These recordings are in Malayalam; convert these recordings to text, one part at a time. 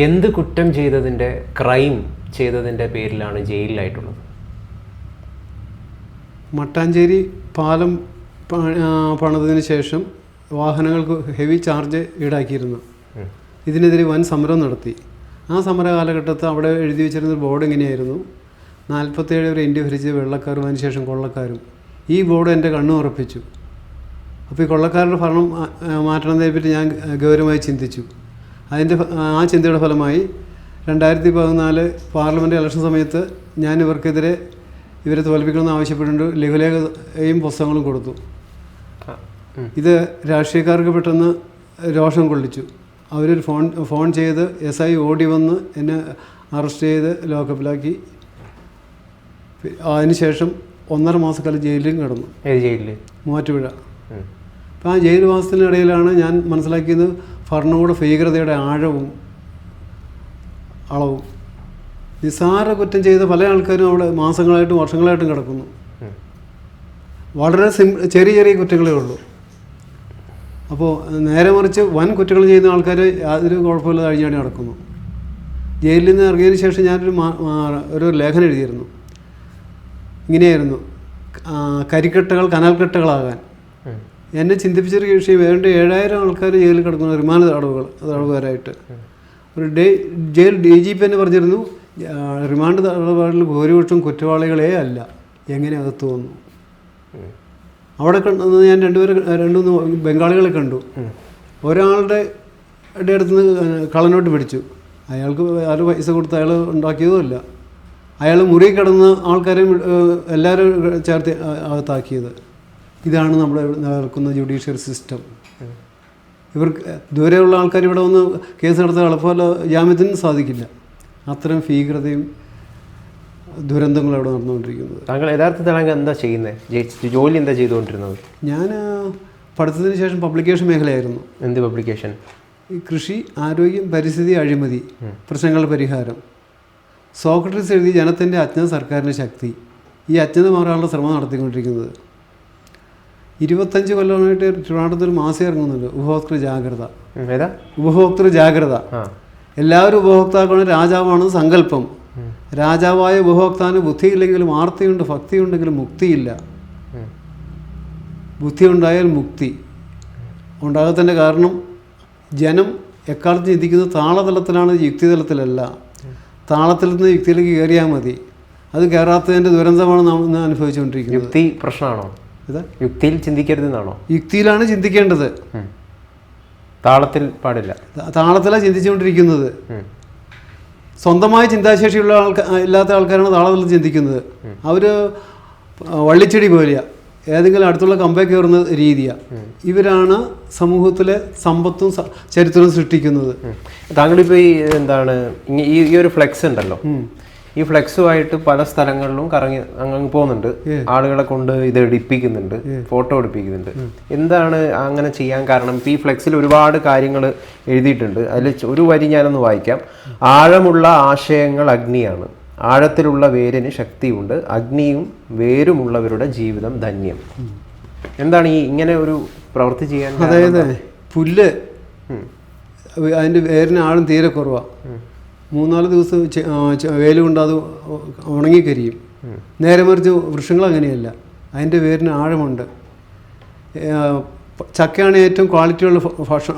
എന്ത് കുറ്റം ചെയ്തതിന്റെ ക്രൈം ചെയ്തതിന്റെ പേരിലാണ് ജയിലിലായിട്ടുള്ളത്? മട്ടാഞ്ചേരി പാലം പണിതതിന് ശേഷം വാഹനങ്ങൾക്ക് ഹെവി ചാർജ് ഈടാക്കിയിരുന്നു. ഇതിനെതിരെ വൻ സമരം നടത്തി. ആ സമര കാലഘട്ടത്ത് അവിടെ എഴുതി വെച്ചിരുന്ന ബോർഡ് എങ്ങനെയായിരുന്നു? നാൽപ്പത്തേഴ് വരെ ഇന്ത്യ ഭരിച്ച വെള്ളക്കാരും അതിനുശേഷം കൊള്ളക്കാരും. ഈ ബോർഡ് എന്റെ കണ്ണു ഉറപ്പിച്ചു. അപ്പോൾ ഈ കൊള്ളക്കാരുടെ ഭരണം മാറ്റണതിനെപ്പറ്റി ഞാൻ ഗൗരവമായി ചിന്തിച്ചു. അതിന്റെ ആ ചിന്തയുടെ ഫലമായി രണ്ടായിരത്തി പതിനാല് പാർലമെന്റ് ഇലക്ഷൻ സമയത്ത് ഞാൻ ഇവർക്കെതിരെ ഇവരെ തോൽപ്പിക്കണമെന്ന് ആവശ്യപ്പെട്ടുകൊണ്ട് ലഘുലേഖയും പുസ്തകങ്ങളും കൊടുത്തു. ഇത് രാഷ്ട്രീയക്കാർക്ക് പെട്ടെന്ന് രോഷം കൊള്ളിച്ചു. അവരൊരു ഫോൺ ഫോൺ ചെയ്ത് എസ് ഐ ഓടി വന്ന് എന്നെ അറസ്റ്റ് ചെയ്ത് ലോക്കപ്പിലാക്കി. അതിനുശേഷം ഒന്നര മാസക്കാലം ജയിലിലും കിടന്നു. ജയിലിൽ മൂവാറ്റുപുഴ. അപ്പോൾ ആ ജയിൽ മാസത്തിനിടയിലാണ് ഞാൻ മനസ്സിലാക്കിയത് ഭരണകൂട ഭീകരതയുടെ ആഴവും അളവും. നിസ്സാര കുറ്റം ചെയ്ത പല ആൾക്കാരും അവിടെ മാസങ്ങളായിട്ടും വർഷങ്ങളായിട്ടും കിടക്കുന്നു. വളരെ സിം ചെറിയ ചെറിയ കുറ്റങ്ങളേ ഉള്ളൂ. അപ്പോൾ നേരെ മറിച്ച് വൻ കുറ്റങ്ങൾ ചെയ്യുന്ന ആൾക്കാർ യാതൊരു കുഴപ്പമില്ലാതെ കഴിഞ്ഞാണ് നടക്കുന്നു. ജയിലിൽ നിന്ന് ഇറങ്ങിയതിന് ശേഷം ഞാനൊരു ഒരു ലേഖനം എഴുതിയിരുന്നു. ഇങ്ങനെയായിരുന്നു. കരിക്കെട്ടുകൾ കനൽക്കെട്ടുകളാകാൻ. എന്നെ ചിന്തിപ്പിച്ചൊരു വിഷയം വേണ്ട ഏഴായിരം ആൾക്കാർ ജയിലിൽ കിടക്കുന്ന റിമാൻഡ് തടവുകൾ തടവുകാരായിട്ട്. ഒരു day jail D G P തന്നെ പറഞ്ഞിരുന്നു റിമാൻഡ് തടവുകാരിൽ ഭൂരിപക്ഷം കുറ്റവാളികളേ അല്ല. എങ്ങനെ അത് വന്നു അവിടെ കണ്ടു ഞാൻ രണ്ടുപേരെ രണ്ടു മൂന്ന് ബംഗാളികളെ കണ്ടു. ഒരാളുടെ അടുത്ത് നിന്ന് കള്ളനോട്ട് പിടിച്ചു. അയാൾക്ക് ആരും പൈസ കൊടുത്ത് അയാൾ ഉണ്ടാക്കിയതുമല്ല. അയാൾ മുറി കിടന്ന് ആൾക്കാരെയും എല്ലാവരും ചേർത്ത് അകത്താക്കിയത്. ഇതാണ് നമ്മൾ നിലനിൽക്കുന്ന ജുഡീഷ്യൽ സിസ്റ്റം ഇവർക്ക് ദൂരെയുള്ള ആൾക്കാർ ഇവിടെ വന്ന് കേസ് നടത്താൻ എളുപ്പമല്ല ജാമ്യത്തിന് സാധിക്കില്ല. അത്തരം ഭീകരതയും ദുരന്തങ്ങളും അവിടെ നടന്നുകൊണ്ടിരിക്കുന്നത്. താങ്കൾ യഥാർത്ഥത്തിൽ താങ്കൾ എന്താ ചെയ്യുന്നത് ജോലി എന്താ ചെയ്തുകൊണ്ടിരുന്നത്? ഞാൻ പഠിത്തത്തിന് ശേഷം പബ്ലിക്കേഷൻ മേഖലയായിരുന്നു. എന്ത് പബ്ലിക്കേഷൻ ഈ കൃഷി ആരോഗ്യം പരിസ്ഥിതി അഴിമതി പ്രശ്നങ്ങളുടെ പരിഹാരം. സോക്രട്ടീസ് എഴുതി ജനത്തിന്റെ അജ്ഞത സർക്കാരിന്റെ ശക്തി. ഈ അജ്ഞത മാറാനുള്ള ശ്രമം നടത്തിക്കൊണ്ടിരിക്കുന്നത്. ഇരുപത്തഞ്ച് കൊല്ലമായിട്ട് ട്രിവാണ്ടത്തിൽ ഒരു മാസം ഇറങ്ങുന്നുണ്ട്. ഉപഭോക്തൃ ജാഗ്രത. ഏതാ? ഉപഭോക്തൃ ജാഗ്രത. എല്ലാവരും ഉപഭോക്താക്കളും രാജാവാണ് സങ്കല്പം. രാജാവായ ഉപഭോക്താവിന് ബുദ്ധിയില്ലെങ്കിലും ആർത്തിയുണ്ട് ഭക്തിയുണ്ടെങ്കിലും മുക്തിയില്ല. ബുദ്ധി ഉണ്ടായാൽ മുക്തി. ഉണ്ടാകത്തിന്റെ കാരണം ജനം എക്കാലത്ത് ചിന്തിക്കുന്നത് താളതലത്തിലാണ് യുക്തിതലത്തിലല്ല. താളത്തിൽ നിന്ന് യുക്തിയിലേക്ക് കയറിയാൽ മതി. അത് കയറാത്തതിന്റെ ദുരന്തമാണ് നാം ഇന്ന് അനുഭവിച്ചുകൊണ്ടിരിക്കുന്നത്. യുക്തി പ്രശ്നമാണോ? ഇത്? യുക്തിയിൽ ചിന്തിക്കരുതെന്നാണോ? യുക്തിയിലാണ് ചിന്തിക്കേണ്ടത്. താളത്തിൽ പാടില്ല. താളത്തിലാണ് ചിന്തിച്ചുകൊണ്ടിരിക്കുന്നത്. സ്വന്തമായി ചിന്താശേഷിയുള്ള ആൾക്കാർ ഇല്ലാത്ത ആൾക്കാരാണ് താളത്തിൽ ചിന്തിക്കുന്നത്. അവർ വള്ളിച്ചെടി പോലെയാ. ഏതെങ്കിലും അടുത്തുള്ള കമ്പേ കയറുന്ന രീതിയാണ് ഇവരാണ് സമൂഹത്തിലെ സമ്പത്തും ചരിത്രവും സൃഷ്ടിക്കുന്നത്. താങ്കളിപ്പോൾ ഈ എന്താണ് ഈ ഈ ഒരു ഫ്ലെക്സ് ഉണ്ടല്ലോ. ഈ ഫ്ലെക്സുമായിട്ട് പല സ്ഥലങ്ങളിലും കറങ്ങി അങ്ങ് പോകുന്നുണ്ട്. ആളുകളെ കൊണ്ട് ഇത് എടുപ്പിക്കുന്നുണ്ട് ഫോട്ടോ എടുപ്പിക്കുന്നുണ്ട്. എന്താണ് അങ്ങനെ ചെയ്യാൻ കാരണം? ഇപ്പം ഈ ഫ്ലെക്സിൽ ഒരുപാട് കാര്യങ്ങൾ എഴുതിയിട്ടുണ്ട്. അതിൽ ഒരു വരി ഞാനൊന്ന് വായിക്കാം. ആഴമുള്ള ആശയങ്ങൾ അഗ്നിയാണ്. ആഴത്തിലുള്ള വേരിന് ശക്തിയുണ്ട്. അഗ്നിയും വേരുമുള്ളവരുടെ ജീവിതം ധന്യം. എന്താണ് ഈ ഇങ്ങനെ ഒരു പ്രവൃത്തി ചെയ്യാൻ അതായത് പുല്ല്. അതിന്റെ വേരിന് ആഴം തീരെ കുറവാണ് മൂന്നാൽ ദിവസം വേല കൊണ്ട് അത് ഉണങ്ങിക്കരിയും. നേരെ മറിച്ച് വൃക്ഷങ്ങൾ അങ്ങനെയല്ല. അതിന്റെ വേരിന് ആഴമുണ്ട്. ചക്കയാണ് ഏറ്റവും ക്വാളിറ്റിയുള്ള ഭക്ഷ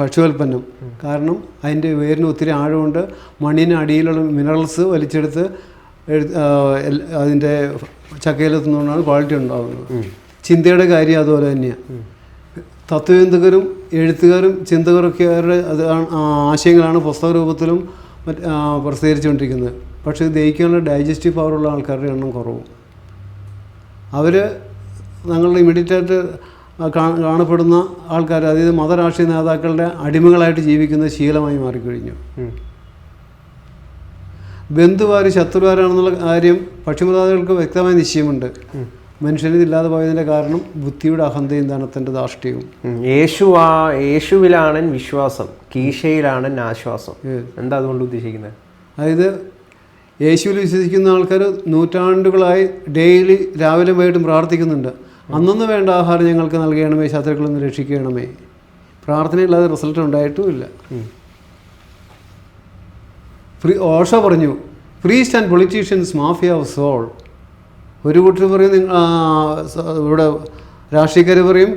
ഭക്ഷ്യോൽപ്പന്നം. കാരണം അതിന്റെ വേരിന് ഒത്തിരി ആഴമുണ്ട്. മണ്ണിന് അടിയിലുള്ള മിനറൽസ് വലിച്ചെടുത്ത് അതിന്റെ ചക്കയിലെത്തുന്നതുകൊണ്ടാണ് ക്വാളിറ്റി ഉണ്ടാകുന്നത് ചിന്തയുടെ കാര്യം അതുപോലെ തന്നെയാണ് തത്വചിന്തകരും എഴുത്തുകാരും ചിന്തകരൊക്കെ അവരുടെ ആശയങ്ങളാണ് പുസ്തക രൂപത്തിലും മറ്റ് പ്രസിദ്ധീകരിച്ചുകൊണ്ടിരിക്കുന്നത്. പക്ഷേ ദഹിക്കാനുള്ള ഡൈജസ്റ്റീവ് പവറുള്ള ആൾക്കാരുടെ എണ്ണം കുറവും. അവർ ഞങ്ങളുടെ ഇമ്മീഡിയറ്റായിട്ട് കാണപ്പെടുന്ന ആൾക്കാർ അതായത് മതരാഷ്ട്രീയ നേതാക്കളുടെ അടിമകളായിട്ട് ജീവിക്കുന്ന ശീലമായി മാറിക്കഴിഞ്ഞു. ബന്ധുവാര് ശത്രുവാരാണെന്നുള്ള കാര്യം പക്ഷിമതാദികൾക്ക് വ്യക്തമായ നിശ്ചയമുണ്ട്. മനുഷ്യന് ഇല്ലാതെ പോയതിന്റെ കാരണം ബുദ്ധിയുടെ അഹന്തയും ധനത്തിന്റെ. യേശു ആ യേശുവിലാണ് വിശ്വാസം. കീശയിലാണ് ആശ്വാസം എന്താ അതുകൊണ്ട് ഉദ്ദേശിക്കുന്നത്? അതായത് യേശുവിൽ വിശ്വസിക്കുന്ന ആൾക്കാർ നൂറ്റാണ്ടുകളായി ഡെയിലി രാവിലെ വൈകിട്ടും പ്രാർത്ഥിക്കുന്നുണ്ട്. അന്നൊന്നും വേണ്ട ആഹാരം ഞങ്ങൾക്ക് നൽകണമേ ശത്രുക്കളൊന്ന് രക്ഷിക്കണമേ. പ്രാർത്ഥനയില്ലാതെ റിസൾട്ട് ഉണ്ടായിട്ടുമില്ല. ഫ്രീ ഓഷ പറഞ്ഞു priest and politicians mafia of soul ഒരു കൂട്ടർ പറയും ഇവിടെ രാഷ്ട്രീയക്കാർ പറയും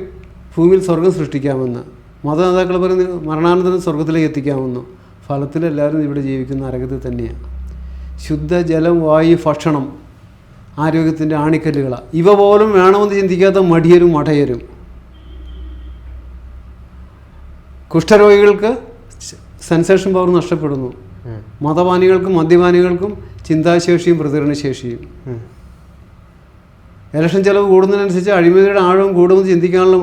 ഭൂമിയിൽ സ്വർഗം സൃഷ്ടിക്കാമെന്ന്. മതനേതാക്കൾ പറയും "നിങ്ങൾ മരണാനന്തരം സ്വർഗത്തിലേക്ക് എത്തിക്കാമെന്ന്. ഫലത്തിൽ എല്ലാവരും ഇവിടെ ജീവിക്കുന്ന നരകത്തിൽ തന്നെയാണ് ശുദ്ധജലം വായു ഭക്ഷണം ആരോഗ്യത്തിന്റെ ആണിക്കല്ലുകളാണ് ഇവ പോലും വേണമെന്ന് ചിന്തിക്കാത്ത മടിയരും മഠയരും കുഷ്ഠരോഗികൾക്ക് സെൻസേഷൻ പവർ നഷ്ടപ്പെടുന്നു. മതപാനികൾക്കും മദ്യപാനികൾക്കും ചിന്താശേഷിയും പ്രതികരണശേഷിയും. ഇലക്ഷൻ ചെലവ് കൂടുന്നതിനനുസരിച്ച് അഴിമതിയുടെ ആഴവും കൂടുമെന്ന് ചിന്തിക്കാനുള്ള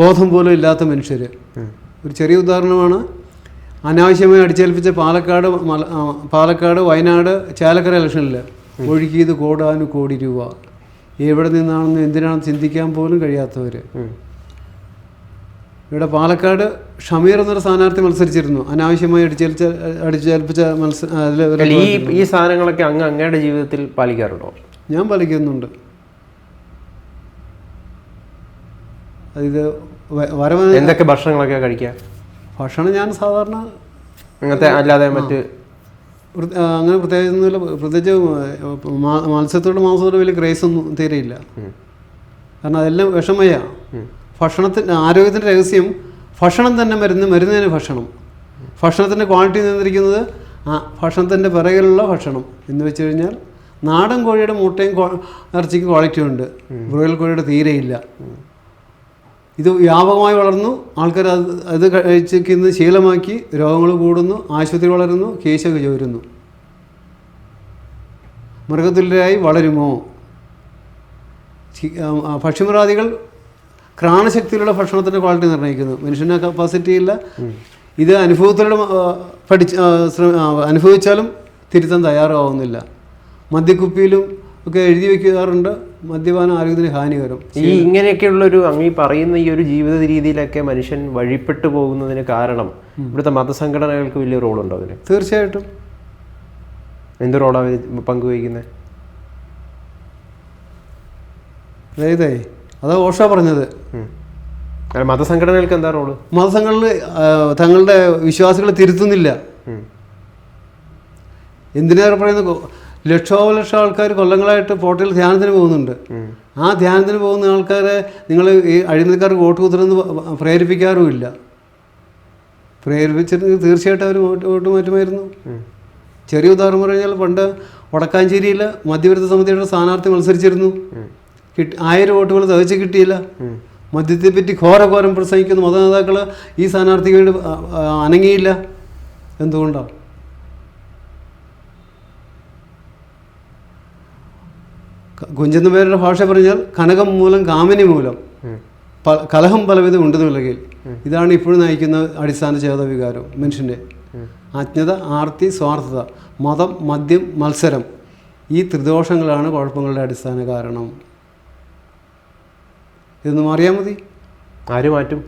ബോധം പോലും ഇല്ലാത്ത മനുഷ്യർ ഒരു ചെറിയ ഉദാഹരണമാണ്. അനാവശ്യമായി അടിച്ചേൽപ്പിച്ച പാലക്കാട് പാലക്കാട് വയനാട് ചാലക്കര ഇലക്ഷനിൽ ഒഴുകിയത് കോടാനു കോടി രൂപ. എവിടെ നിന്നാണെന്ന് എന്തിനാണെന്ന് ചിന്തിക്കാൻ പോലും കഴിയാത്തവർ. ഇവിടെ പാലക്കാട് ഷമീർ എന്നൊരു സ്ഥാനാർത്ഥി മത്സരിച്ചിരുന്നു. അനാവശ്യമായി അടിച്ചേൽപ്പിച്ച അടിച്ചേൽപ്പിച്ച മത്സര ഈ സാധനങ്ങളൊക്കെ അങ്ങ് അങ്ങയുടെ ജീവിതത്തിൽ പാലിക്കാറുണ്ടോ? ഞാൻ പാലിക്കുന്നുണ്ട്. ഇത് വരവ് എന്തൊക്കെ ഭക്ഷണങ്ങളൊക്കെ കഴിക്കുക? ഭക്ഷണം ഞാൻ സാധാരണ അങ്ങനത്തെ അല്ലാതെ മറ്റ് അങ്ങനെ പ്രത്യേകിച്ചൊന്നുമില്ല പ്രത്യേകിച്ച് മത്സ്യത്തോട് മാംസത്തോട് വലിയ ക്രേസ് ഒന്നും തീരെയില്ല. കാരണം അതെല്ലാം വിഷമയ. ഭക്ഷണത്തിന്റെ ആരോഗ്യത്തിന്റെ രഹസ്യം ഭക്ഷണം തന്നെ മരുന്ന് മരുന്നിന് ഭക്ഷണം. ഭക്ഷണത്തിന്റെ ക്വാളിറ്റി നിയന്ത്രിക്കുന്നത് ആ ഭക്ഷണത്തിന്റെ പിറകിലുള്ള ഭക്ഷണം എന്ന് വെച്ച് കഴിഞ്ഞാൽ നാടൻ കോഴിയുടെ മുട്ടയും ഇറച്ചിക്ക് ക്വാളിറ്റി ഉണ്ട്. ബ്രോയിൽ കോഴിയുടെ തീരെയില്ല ഇത് വ്യാപകമായി വളർന്നു. ആൾക്കാർ അത് അത് കഴിച്ചിരിക്കുന്ന ശീലമാക്കി രോഗങ്ങൾ കൂടുന്നു ആശുപത്രി വളരുന്നു കേശൊക്കെ ചോരുന്നു. മൃഗതുല്യരായി വളരുമോ? ഭക്ഷ്യമൃഗാദികൾ ക്രാണശക്തിയിലുള്ള ഭക്ഷണത്തിന്റെ ക്വാളിറ്റി നിർണയിക്കുന്നു. മനുഷ്യന് കപ്പാസിറ്റി ഇല്ല. ഇത് അനുഭവത്തിലൂടെ പഠിച്ച് അനുഭവിച്ചാലും തിരുത്താൻ തയ്യാറാവുന്നില്ല. മദ്യക്കുപ്പിയിലും ഒക്കെ എഴുതി വെക്കാറുണ്ട്. മദ്യപാനം ആരോഗ്യത്തിന് ഹാനികരം. ഈ ഇങ്ങനെയൊക്കെയുള്ളൊരു അങ്ങ് ഈ പറയുന്ന ഈ ഒരു ജീവിത രീതിയിലൊക്കെ മനുഷ്യൻ വഴിപ്പെട്ടു പോകുന്നതിന് കാരണം ഇവിടുത്തെ മതസംഘടനകൾക്ക് വലിയ റോളുണ്ടോ അതിന്? തീർച്ചയായിട്ടും. എന്ത് റോളാണ് പങ്കുവഹിക്കുന്നത് അതായത് അതാ ഓഷ പറഞ്ഞത്. മതസംഘടനകൾക്ക് എന്താ റോൾ? മതസംഘടന തങ്ങളുടെ വിശ്വാസികളെ തിരുത്തുന്നില്ല. എന്തിനേറെ പറയുന്നത് ലക്ഷോപലക്ഷം ആൾക്കാർ കൊല്ലങ്ങളായിട്ട് ഫോട്ടോയിൽ ധ്യാനത്തിന് പോകുന്നുണ്ട്. ആ ധ്യാനത്തിന് പോകുന്ന ആൾക്കാരെ നിങ്ങൾ ഈ അഴിമതിക്കാർക്ക് വോട്ട് കുത്തണമെന്ന് പ- പ്രേരിപ്പിക്കാറുമില്ല. പ്രേരിപ്പിച്ചിരുന്നെങ്കിൽ തീർച്ചയായിട്ടും അവർ വോട്ട് വോട്ട് മാറ്റുമായിരുന്നു. ചെറിയ ഉദാഹരണം പറഞ്ഞാൽ പണ്ട് വടക്കാഞ്ചേരിയിൽ മധ്യവിരുദ്ധ സമിതിയുടെ സ്ഥാനാർത്ഥി മത്സരിച്ചിരുന്നു. കിട്ടി ആയിരം വോട്ടുകൾ തികച്ച് കിട്ടിയില്ല. മദ്യത്തെ പറ്റി ഘോരഘോരം പ്രസംഗിക്കുന്ന മതനേതാക്കൾ ഈ സ്ഥാനാർത്ഥിക്ക് വേണ്ടി അനങ്ങിയില്ല. എന്തുകൊണ്ടാണ് കുഞ്ചെന്ന പേരുടെ ഭാഷ പറഞ്ഞാൽ കനകം മൂലം കാമിനി മൂലം. കലഹം പലവിധം ഉണ്ട് ഇതാണ് ഇപ്പോഴും നയിക്കുന്ന അടിസ്ഥാന ചേത വികാരം മനുഷ്യന്റെ. അജ്ഞത ആർത്തി സ്വാർത്ഥത മതം മദ്യം മത്സരം ഈ ത്രിദോഷങ്ങളാണ് കുഴപ്പങ്ങളുടെ അടിസ്ഥാന കാരണം. ഇതൊന്നും അറിയാൻ മതി. ആര് മാറ്റും?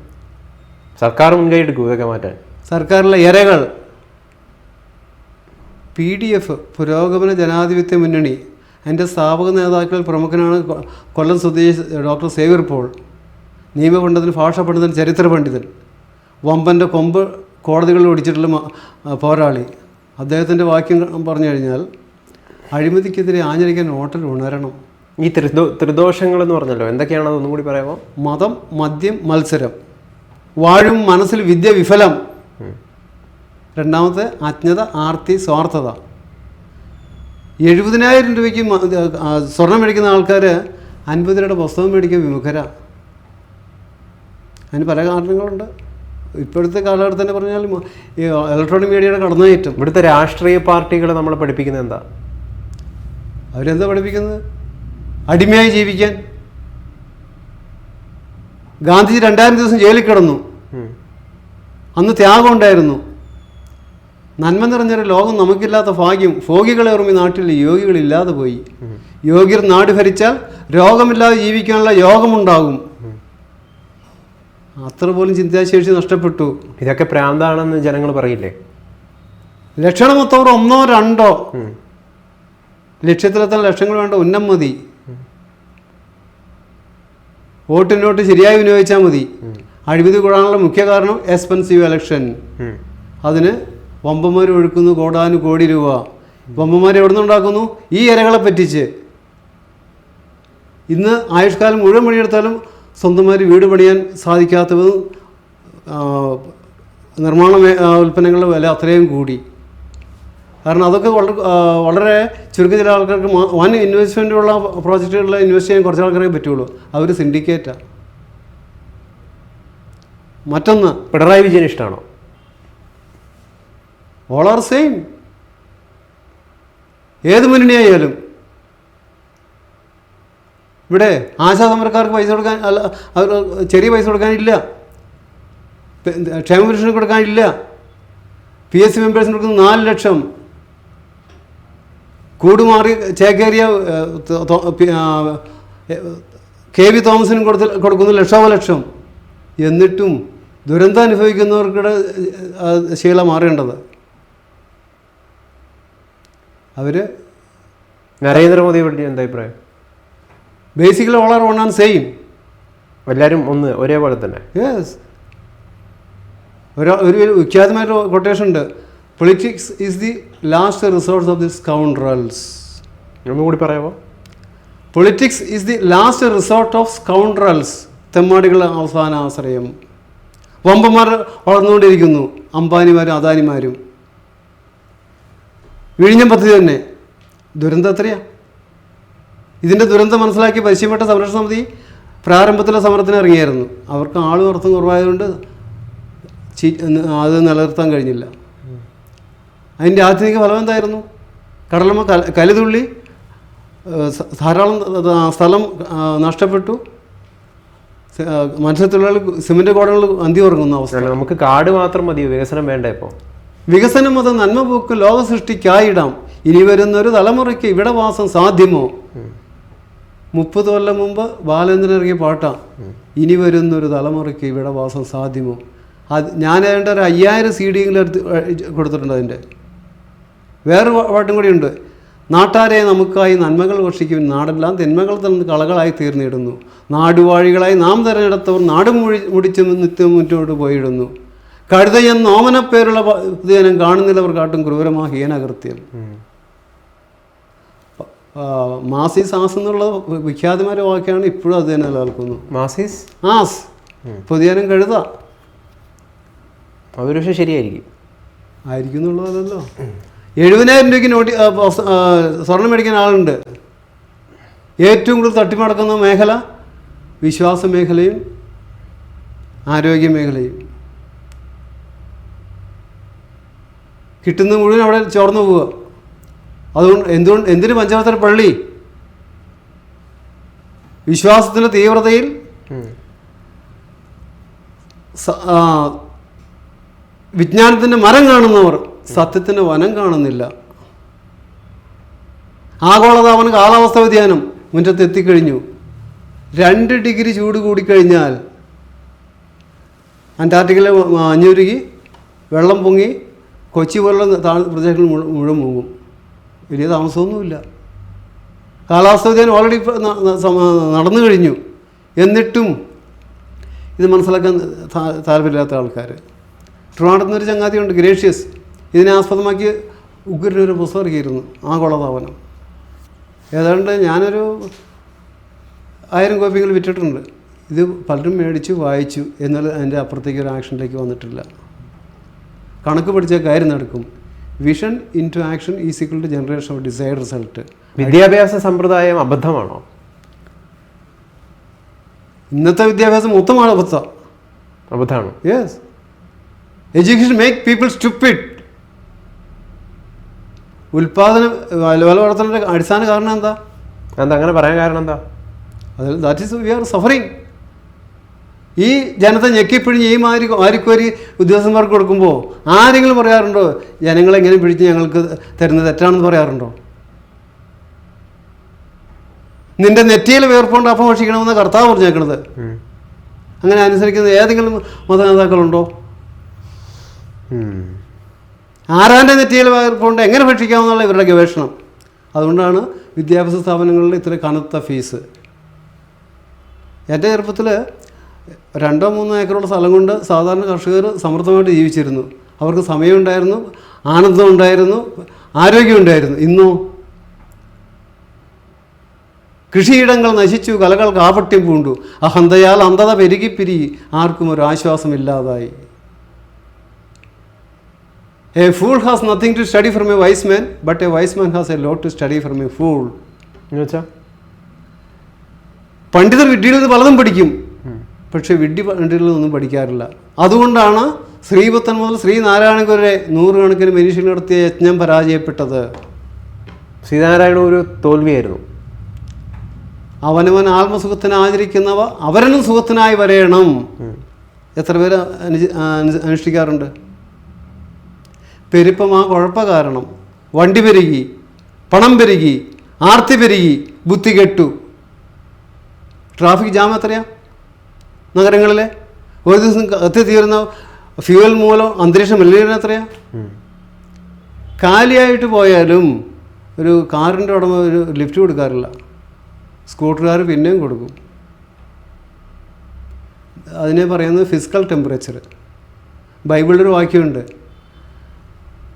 സർക്കാർ മുൻകൈ എടുക്കും ഇതൊക്കെ മാറ്റാൻ. സർക്കാരിലെ ഇരകൾ പി ഡി എഫ് പുരോഗമന ജനാധിപത്യ മുന്നണി എന്റെ സ്ഥാപക നേതാക്കൾ പ്രമുഖനാണ് കൊല്ലം സ്വദേശി ഡോക്ടർ സേവ്യർ പോൾ നിയമപണ്ഡിതൻ ഭാഷ പണ്ഡിതൻ ചരിത്ര പണ്ഡിതൻ വമ്പന്റെ കൊമ്പ് കോടതികളിൽ ഒടിച്ചിട്ടുള്ള പോരാളി. അദ്ദേഹത്തിന്റെ വാക്യം പറഞ്ഞു കഴിഞ്ഞാൽ അഴിമതിക്കെതിരെ ആഞ്ഞടിക്കാൻ ഹോട്ടൽ ഉണരണം. ഈ ത്രിദോ ത്രിദോഷങ്ങളെന്ന് പറഞ്ഞല്ലോ എന്തൊക്കെയാണ് അതൊന്നും കൂടി പറയാമോ? മതം മദ്യം മത്സരം. വാഴും മനസ്സിൽ വിദ്യ വിഫലം. രണ്ടാമത്തെ അജ്ഞത ആർത്തി സ്വാർത്ഥത. എഴുപതിനായിരം രൂപയ്ക്ക് സ്വർണം മേടിക്കുന്ന ആൾക്കാർ അൻപത് രൂപയുടെ പുസ്തകം മേടിക്കാൻ വിമുഖരാ. അതിന് പല കാരണങ്ങളുണ്ട്. ഇപ്പോഴത്തെ കാലഘട്ടത്തിൽ തന്നെ പറഞ്ഞാൽ ഈ ഇലക്ട്രോണിക് മീഡിയയുടെ കടന്നുകയറ്റം ഇവിടുത്തെ രാഷ്ട്രീയ പാർട്ടികൾ നമ്മളെ പഠിപ്പിക്കുന്നത് എന്താ? അവരെന്താ പഠിപ്പിക്കുന്നത്? അടിമയായി ജീവിക്കാൻ. ഗാന്ധിജി രണ്ടായിരം ദിവസം ജയിലിൽ കിടന്നു. അന്ന് ത്യാഗം ഉണ്ടായിരുന്നു. നന്മ നിറഞ്ഞൊരു ലോകം നമുക്കില്ലാത്ത ഭാഗ്യം ഭോഗികളെ ഓർമ്മി നാട്ടിൽ യോഗികളില്ലാതെ പോയി. യോഗ്യർ നാട് ഭരിച്ചാൽ രോഗമില്ലാതെ ജീവിക്കാനുള്ള യോഗമുണ്ടാകും. അത്ര പോലും ചിന്താശേഷി നഷ്ടപ്പെട്ടു. ഇതൊക്കെ പ്രാന്താണെന്ന് ജനങ്ങൾ പറയില്ലേ? ലക്ഷണമൊത്തവർ ഒന്നോ രണ്ടോ. ലക്ഷ്യത്തിലെത്താൻ ലക്ഷങ്ങൾ വേണ്ട ഉന്നം മതി. വോട്ടിനോട്ട് ശരിയായി വിനിയോഗിച്ചാൽ മതി. അഴിമതി കൂടാനുള്ള മുഖ്യ കാരണം എക്സ്പെൻസീവ് എലക്ഷൻ. അതിന് വമ്പന്മാർ ഒഴുക്കുന്നു കോടാനു കോടി രൂപ. വമ്പന്മാർ എവിടെ നിന്നുണ്ടാക്കുന്നു ഈ ഇരകളെ പറ്റിച്ച്. ഇന്ന് ആയുഷ്കാലം മുഴുവൻ പണിയെടുത്താലും സ്വന്തമായി വീട് പണിയാൻ സാധിക്കാത്തതും നിർമ്മാണ ഉൽപ്പന്നങ്ങളുടെ വില അത്രയും കൂടി. കാരണം അതൊക്കെ വളരെ വളരെ ചുരുക്കം ചില ആൾക്കാർക്ക് വൻ ഇൻവെസ്റ്റ്മെന്റ് ഉള്ള പ്രോജക്റ്റുകളിൽ ഇൻവെസ്റ്റ് ചെയ്യാൻ കുറച്ച് ആൾക്കാരെ പറ്റുള്ളൂ. അവർ സിൻഡിക്കേറ്റാണ് മറ്റൊന്ന് പിണറായി വിജയൻ ഇഷ്ടമാണോ? ഓൾ ആർ സെയിം ഏത് മുന്നണിയായാലും ഇവിടെ ആശാ സമരക്കാർക്ക് പൈസ കൊടുക്കാൻ അല്ല അവർ ചെറിയ പൈസ കൊടുക്കാനില്ല. ക്ഷേമ പെൻഷന് കൊടുക്കാനില്ല. പി എസ് സി മെമ്പേഴ്സിന് കൊടുക്കുന്ന നാല് ലക്ഷം. കൂടുമാറി ചേക്കേറിയ കെ വി തോമസിനും കൊടുത്ത് കൊടുക്കുന്ന ലക്ഷോപലക്ഷം എന്നിട്ടും ദുരന്തം അനുഭവിക്കുന്നവർക്കിടെ ശീലം മാറേണ്ടത്. അവർ നരേന്ദ്രമോദിയെ പറ്റി എന്താ അഭിപ്രായം? Basically all are one and same എല്ലാവരും ഒന്ന് ഒരേപോലെ തന്നെ. യെസ് ഒരു ഒരു വിഖ്യാതമായിട്ട് കൊട്ടേഷൻ ഉണ്ട്. Politics is the last resorts of the scoundrels ഒന്നുകൂടി പറയാമോ politics is the last resort of scoundrels തെമ്മാടികളുടെ അവസാന ആശ്രയം വമ്പന്മാർ വളർന്നുകൊണ്ടിരിക്കുന്നു. അംബാനിമാരും അദാനിമാരും. വിഴിഞ്ഞം പദ്ധതി തന്നെ. ദുരന്തം എത്രയാ? ഇതിന്റെ ദുരന്തം മനസ്സിലാക്കി പശ്ചിമഘട്ട സംരക്ഷണ സമിതി പ്രാരംഭത്തിലെ സമരത്തിന് ഇറങ്ങിയായിരുന്നു. അവർക്ക് ആളും അർത്ഥം കുറവായതുകൊണ്ട് അത് നിലനിർത്താൻ കഴിഞ്ഞില്ല. അതിന്റെ ആധുനിക ഫലം എന്തായിരുന്നു? കടലമ്മ കല കലിതുള്ളി ധാരാളം സ്ഥലം നഷ്ടപ്പെട്ടു. മത്സ്യത്തൊഴിലാളി സിമന്റ് കോടകൾ അന്തി ഉറങ്ങുന്ന അവസ്ഥ. നമുക്ക് കാട് മാത്രം മതി വികസനം വേണ്ട ഇപ്പോൾ വികസനം അത് നന്മ പോക്ക് ലോക സൃഷ്ടിക്കായിടാം ഇനി വരുന്ന ഒരു തലമുറയ്ക്ക് ഇവിടെ വാസം സാധ്യമോ? മുപ്പത് കൊല്ലം മുമ്പ് ബാലേന്ദ്രൻ ഇറങ്ങിയ പാട്ടാ. ഇനി വരുന്നൊരു തലമുറയ്ക്ക് ഇവിടെ വാസം സാധ്യമോ? അത് ഞാൻ ഏതാണ്ട് ഒരു അയ്യായിരം സി ഡിയെങ്കിലും എടുത്ത് കൊടുത്തിട്ടുണ്ട് അതിന്റെ. വേറെ പാട്ടും പാട്ടും കൂടിയുണ്ട് നാട്ടാരെ നമുക്കായി നന്മകൾ വർഷിക്കും. നാടെല്ലാം തിന്മകൾ തന്ന് കളകളായി തീർന്നിടുന്നു. നാടുവാഴികളായി നാം തിരഞ്ഞെടുത്തവർ നാട് മുഴി മുടിച്ച് നിത്യം മുന്നോട്ട് പോയിടുന്നു. കഴുതയെന്ന് ഓമനപ്പേരുള്ള ഉദയനം ജനം കാണുന്നില്ലവർ കാട്ടും ക്രൂരമാ ഹീനകൃത്യം മാസീസ് ആസ് എന്നുള്ള വിഖ്യാതമായ വാക്യാണ് ഇപ്പോഴും അത് തന്നെ നിലനിൽക്കുന്നു. മാസീസ്? ആസ്. പൊതുജനം കഴുത. അതൊരു പക്ഷേ ശരിയായിരിക്കും. ആയിരിക്കും എന്നുള്ളതല്ലോ. എഴുപതിനായിരം രൂപയ്ക്ക് നോട്ടി സ്വർണം മേടിക്കാൻ ആളുണ്ട്. ഏറ്റവും കൂടുതൽ തട്ടിമടക്കുന്ന മേഖല വിശ്വാസ മേഖലയും ആരോഗ്യ മേഖലയും കിട്ടുന്ന മുഴുവൻ അവിടെ ചോർന്നു പോവുക. അതുകൊണ്ട് എന്തുകൊണ്ട് എന്തിനു പഞ്ചവത്സര പള്ളി? വിശ്വാസത്തിന്റെ തീവ്രതയിൽ വിജ്ഞാനത്തിന്റെ മരം കാണുന്നവർ സത്യത്തിന്റെ വനം കാണുന്നില്ല. ആഗോളതാപന കാലാവസ്ഥ വ്യതിയാനം മുറ്റത്ത് എത്തിക്കഴിഞ്ഞു. രണ്ട് ഡിഗ്രി ചൂട് കൂടിക്കഴിഞ്ഞാൽ അന്റാർട്ടിക്കയിലെ അഞ്ഞൂരുകി വെള്ളം പൊങ്ങി കൊച്ചി പോലുള്ള താഴ് പ്രദേശങ്ങൾ മുഴു- മുഴുവൻ മുങ്ങും. വലിയ താമസമൊന്നുമില്ല. കാലാവസ്ഥ വ്യതിയാനം ഓൾറെഡി നടന്നു കഴിഞ്ഞു. എന്നിട്ടും ഇത് മനസ്സിലാക്കാൻ താല്പര്യമില്ലാത്ത ആൾക്കാർ ട്രിവാണ്ടത്ത് നിന്നൊരു ചങ്ങാതിയുണ്ട് ഗ്രേഷ്യസ്. ഇതിനെ ആസ്പദമാക്കി ഉഗ്രനൊരു പുസ്തകം ഇറക്കിയിരുന്നു ആഗോളതാപനം ഏതാണ്ട് ഞാനൊരു ആയിരം കോപ്പികൾ വിറ്റിട്ടുണ്ട്. ഇത് പലരും മേടിച്ചു വായിച്ചു എന്നാൽ അതിന്റെ അപ്പുറത്തേക്ക് ഒരു ആക്ഷനിലേക്ക് വന്നിട്ടില്ല. കണക്ക് പഠിച്ച കാര്യം നടക്കും. Vision into action is equal to generation of decide result വിദ്യാഭ്യാസ സമ്പ്രദായം അബദ്ധമാണോ? ഇന്നത്തെ വിദ്യാഭ്യാസം മൊത്തമാണ് അബദ്ധം. അബദ്ധമാണ്? Yes education make people stupid ഉൽപാദനം വില വളർത്തലിന്റെ വർധനയുടെ അടിസ്ഥാന കാരണം എന്താ? എന്താ അങ്ങനെ പറയാൻ കാരണം എന്താ? അതിൽ that is we are suffering ഈ ജനത്തെ ഞെക്കിപ്പിഴിഞ്ഞ് ഈ മാതിരി ആരിക്കോരി ഉദ്യോഗസ്ഥന്മാർക്ക് കൊടുക്കുമ്പോൾ ആരെങ്കിലും പറയാറുണ്ടോ ജനങ്ങളെ എങ്ങനെ പിഴിഞ്ഞ് ഞങ്ങൾക്ക് തരുന്നത് തെറ്റാണെന്ന് പറയാറുണ്ടോ? നിന്റെ നെറ്റിയിൽ വേർപ്പുണ്ട് അപ്പം ഭക്ഷിക്കണമെന്ന് കർത്താവ് പറഞ്ഞേക്കണത്. അങ്ങനെ അനുസരിക്കുന്ന ഏതെങ്കിലും മതനേതാക്കളുണ്ടോ? നേതാക്കളുണ്ടോ ആരാന്റെ നെറ്റിയിൽ വേർപ്പുണ്ട് എങ്ങനെ ഭക്ഷിക്കാമെന്നുള്ള ഇവരുടെ ഗവേഷണം. അതുകൊണ്ടാണ് വിദ്യാഭ്യാസ സ്ഥാപനങ്ങളിൽ ഇത്ര കനത്ത ഫീസ്. എന്റെ ചെറുപ്പത്തിൽ രണ്ടോ മൂന്നോ ഏക്കറുള്ള സ്ഥലം കൊണ്ട് സാധാരണ കർഷകർ സമൃദ്ധമായിട്ട് ജീവിച്ചിരുന്നു. അവർക്ക് സമയമുണ്ടായിരുന്നു ആനന്ദം ഉണ്ടായിരുന്നു ആരോഗ്യമുണ്ടായിരുന്നു. ഇന്നോ? കൃഷിയിടങ്ങൾ നശിച്ചു കലകൾ കാപട്യം പൂണ്ടു. അഹന്തയാൽ അന്ധത പെരുകിപ്പിരി ആർക്കും ഒരു ആശ്വാസമില്ലാതായി. A fool has nothing to study from a wise man but a wise man has a lot to study from a fool പണ്ഡിതർ വിഡ്ഢിയിൽ നിന്ന് പലതും പഠിക്കും. പക്ഷെ വിഡ്ഢി പണ്ഡിതരിൽ നിന്നും പഠിക്കാറില്ല. അതുകൊണ്ടാണ് ശ്രീപുത്തൻ മുതൽ ശ്രീനാരായണ വരെ നൂറുകണക്കിന് മനുഷ്യൻ നടത്തിയ യജ്ഞം പരാജയപ്പെട്ടത്. ശ്രീനാരായണ ഒരു തോൽവിയായിരുന്നു. അവനവൻ ആത്മസുഖത്തിന് ആചരിക്കുന്നവ അവരനും സുഖത്തിനായി വരയണം എത്ര പേര് അനുഷ്ഠിക്കാറുണ്ട്? പെരുപ്പം ആ കുഴപ്പ കാരണം. വണ്ടി പെരുകി പണം പെരുകി ആർത്തി പെരുകി ബുദ്ധി കെട്ടു. ട്രാഫിക് ജാം എത്രയാ? നഗരങ്ങളിലെ? ഒരു ദിവസം കത്തിത്തീരുന്ന ഫ്യൂവൽ മൂലം അന്തരീക്ഷ മലിനീകരണം എത്രയാ? കാലിയായിട്ട് പോയാലും ഒരു കാറിന്റെ ഉടമ ഒരു ലിഫ്റ്റ് കൊടുക്കാറില്ല. സ്കൂട്ടറുകാർ പിന്നെയും കൊടുക്കും. അതിനെ പറയുന്നത് ഫിസിക്കൽ ടെമ്പറേച്ചർ ബൈബിളിൽ ഒരു വാക്യമുണ്ട്.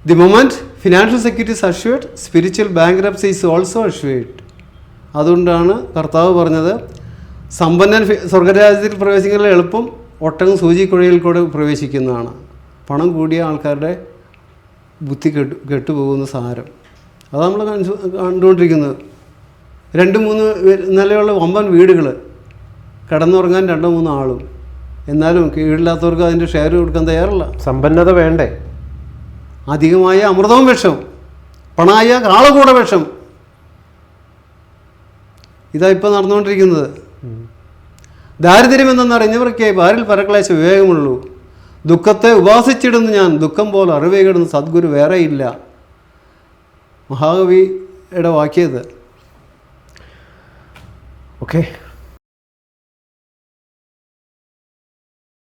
The moment financial security is assured spiritual bankruptcy is also assured അതുകൊണ്ടാണ് കർത്താവ് പറഞ്ഞത് സമ്പന്നൻ സ്വർഗരാജ്യത്തിൽ പ്രവേശിക്കുന്ന എളുപ്പം ഒട്ടകം സൂചിക്കുഴയിൽ കൂടെ പ്രവേശിക്കുന്നതാണ്. പണം കൂടിയ ആൾക്കാരുടെ ബുദ്ധി കെട്ടു കെട്ടുപോകുന്ന സാരം. അതാണ് നമ്മൾ കണ്ടു കണ്ടുകൊണ്ടിരിക്കുന്നത്. രണ്ട് മൂന്ന് നിലയുള്ള വമ്പൻ വീടുകൾ കിടന്നുറങ്ങാൻ രണ്ടോ മൂന്നോ ആളും. എന്നാലും കീഴില്ലാത്തവർക്ക് അതിന്റെ ഷെയർ കൊടുക്കാൻ തയ്യാറല്ല. സമ്പന്നത വേണ്ടേ? അധികമായ അമൃതവും വിഷം പണായ കാളകൂട വിഷം. ഇതാ ഇപ്പം നടന്നുകൊണ്ടിരിക്കുന്നത്. ദാരിദ്ര്യം എന്തെന്നറിഞ്ഞവർക്കേ പാരിൽ പരക്ലേശ വിവേകമുള്ളൂ. ദുഃഖത്തെ ഉപാസിച്ചിടുന്നു ഞാൻ. ദുഃഖം പോലെ അറിവേകിടുന്ന സദ്ഗുരു വേറെയില്ല. മഹാകവിയുടെ വാക്യത് ഓക്കെ